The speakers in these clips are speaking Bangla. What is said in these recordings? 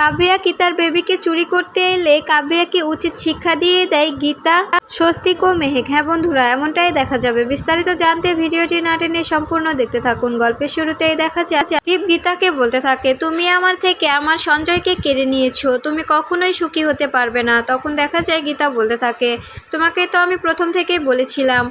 কাব্যা কি তার বেবিকে চুরি করতে এলে কাব্যাকে উচিত শিক্ষা দিয়ে দেয় গীতা? স্বস্তিক ও মেহেক। হ্যাঁ বন্ধুরা, এমনটাই দেখা যাবে। বিস্তারিত জানতে ভিডিওটি না টেনে সম্পূর্ণ দেখতে থাকুন। গল্পের শুরুতেই দেখা যায় জীব গীতাকে বলতে থাকে, তুমি আমার থেকে আমার সঞ্জয়কে কেড়ে নিয়েছো। তুমি কখনোই সুখী হতে পারবে না। তখন দেখা যায় গীতা বলতে থাকে, তোমাকে তো আমি প্রথম থেকেই বলেছিলাম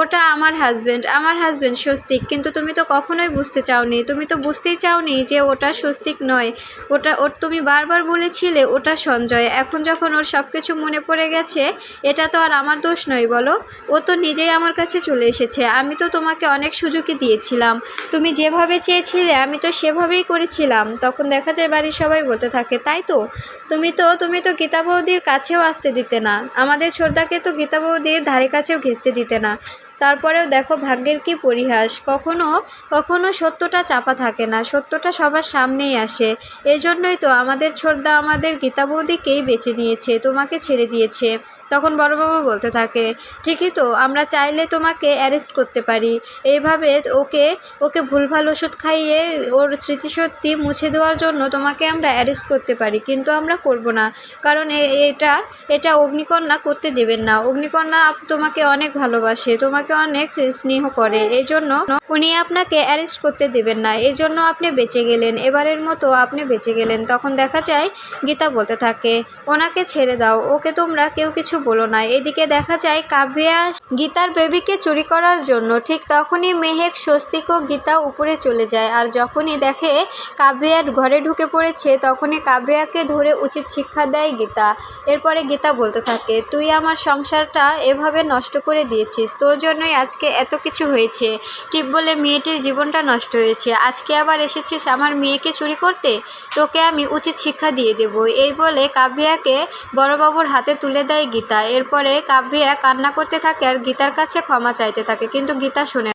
ওটা আমার হাজবেন্ড আমার হাজবেন্ড স্বস্তিক। কিন্তু তুমি তো কখনোই বুঝতে চাওনি, তুমি তো বুঝতেই চাওনি যে ওটা স্বস্তিক নয়। ওটা, ওর তুমি বারবার বলেছিলে ওটা সঞ্জয়। এখন যখন ওর সব কিছু মনে পড়ে গেছে, এটা তো আর আমার দোষ নয়, বলো? ও তো নিজেই আমার কাছে চলে এসেছে। আমি তো তোমাকে অনেক সুযোগই দিয়েছিলাম। তুমি যেভাবে চেয়েছিলে, আমি তো সেভাবেই করেছিলাম। তখন দেখা যায় বাড়ির সবাই বলতে থাকে, তাই তো? তুমি তো তুমি তো গীতা বৌদির কাছেও আসতে দিতে না। আমাদের ছোটদাকে তো গীতা বৌদির ধারে কাছেও ঘেঁচতে দিতে না। তারপরেও দেখো ভাগ্যের কি পরিহাস। কখনো কখনো সত্যটা চাপা থাকে না, সত্যটা সবার সামনেই আসে। এজন্যই জন্যই তো আমাদের ছোটদা আমাদের গীতাবৌদিকেই বেছে নিয়েছে, তোমাকে ছেড়ে দিয়েছে। তখন বড়বাবু বলতে থাকে, ঠিকই তো, আমরা চাইলে তোমাকে অ্যারেস্ট করতে পারি। এইভাবে ওকে ওকে ভুলভাল ওষুধ খাইয়ে ওর স্মৃতিশক্তি মুছে দেওয়ার জন্য তোমাকে আমরা অ্যারেস্ট করতে পারি, কিন্তু আমরা করব না। কারণ এটা এটা অগ্নিকন্যা করতে দেবেন না। অগ্নিকন্যা তোমাকে অনেক ভালোবাসে, তোমাকে অনেক স্নেহ করে এই জন্য উনি আপনাকে অ্যারেস্ট করতে দেবেন না। এই জন্য আপনি বেঁচে গেলেন, এবারের মতো আপনি বেঁচে গেলেন। তখন দেখা যায়, গীতা বলতে থাকে, ওনাকে ছেড়ে দাও, ওকে তোমরা কেউ কিছু বলো না। এদিকে দেখা যায় কাব্যা গীতার বেবিকে চুরি করার জন্য ঠিক তখনই মেহেক স্বস্তিক ও গীতা উপরে চলে যায়। আর যখনই দেখে কাব্যার ঘরে ঢুকে পড়েছে, তখনই কাব্যাকে ধরে উচিত শিক্ষা দেয় গীতা। এরপরে গীতা বলতে থাকে, তুই আমার সংসারটা এভাবে নষ্ট করে দিয়েছিস। তোর জন্যই আজকে এত কিছু হয়েছে। টিপ বলে মেয়েটির জীবনটা নষ্ট হয়েছে। আজকে আবার এসেছিস আমার মেয়েকে চুরি করতে? তোকে আমি উচিত শিক্ষা দিয়ে দেব। এই বলে কাব্যাকে বড়বাবুর হাতে তুলে দেয় গীতা। এরপরে কাব্যা কান্না করতে থাকে আর গীতার কাছে ক্ষমা চাইতে থাকে কিন্তু গীতা শোনে